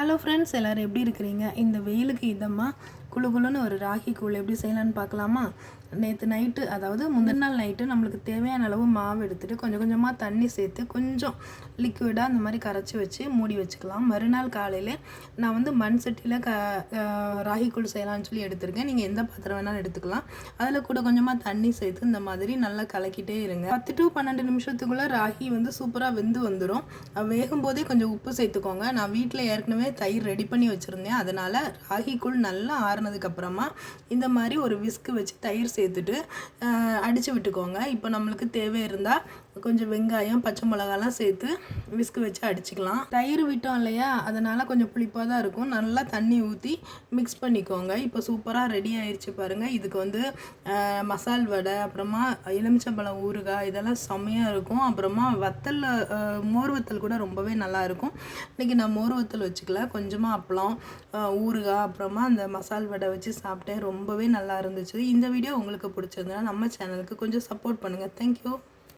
Hello friends எல்லோரும் எப்படி இருக்கிறீங்க? இந்த வெயிலுக்கு இதமாக குளு குளுன்னு ஒரு ராகி கூழ் எப்படி செய்யலான்னு பார்க்கலாமா? நேற்று நைட்டு அதாவது முந்தின நாள் நைட்டு நம்மளுக்கு தேவையான அளவு மாவு எடுத்துகிட்டு கொஞ்சம் கொஞ்சமாக தண்ணி சேர்த்து கொஞ்சம் லிக்விடாக அந்த மாதிரி கரைச்சி வச்சு மூடி வச்சுக்கலாம். மறுநாள் காலையில் நான் வந்து மண் சட்டியில் க ராகி கூழ் செய்யலாம்னு சொல்லி எடுத்திருக்கேன். நீங்கள் எந்த பாத்திரம் வேணாலும் எடுத்துக்கலாம். அதில் கூட கொஞ்சமாக தண்ணி சேர்த்து இந்த மாதிரி நல்லா கலக்கிட்டே இருங்க. பத்து டு பன்னெண்டு நிமிஷத்துக்குள்ளே ராகி வந்து சூப்பராக வெந்து வந்துடும் வேகும் போதே கொஞ்சம் உப்பு சேர்த்துக்கோங்க. நான் வீட்டில் ஏற்கனவே தயிர் ரெடி பண்ணி வச்சுருந்தேன். அதனால் ராகிக்குள் நல்லா ஆறுனதுக்கு அப்புறமா இந்த மாதிரி ஒரு விஸ்க்கு வச்சு தயிர் சேர்த்துட்டு அடித்து விட்டுக்கோங்க. இப்போ நம்மளுக்கு தேவை இருந்தால் கொஞ்சம் வெங்காயம் பச்சை மிளகாலாம் சேர்த்து விஸ்கு வச்சு அடிச்சுக்கலாம். தயிர் விட்டோம் இல்லையா? அதனால் கொஞ்சம் புளிப்பாக தான் இருக்கும். நல்லா தண்ணி ஊற்றி மிக்ஸ் பண்ணிக்கோங்க. இப்போ சூப்பராக ரெடி ஆயிடுச்சு பாருங்கள் இதுக்கு வந்து மசால் வடை அப்புறமா எலுமிச்சம்பழம் ஊறுகாய் இதெல்லாம் செம்மையாக இருக்கும். அப்புறமா வத்தல் மோர் வத்தல் கூட ரொம்பவே நல்லாயிருக்கும் இன்றைக்கி நான் மோர் வத்தல் வச்சுக்கல. கொஞ்சமாக அப்பளம் ஊறுகாய் அப்புறமா அந்த மசால் வடை வச்சு சாப்பிட்டேன். ரொம்பவே நல்லா இருந்துச்சு. இந்த வீடியோ உங்களுக்கு பிடிச்சிருந்தனா நம்ம சேனலுக்கு கொஞ்சம் சப்போர்ட் பண்ணுங்கள் தேங்க்யூ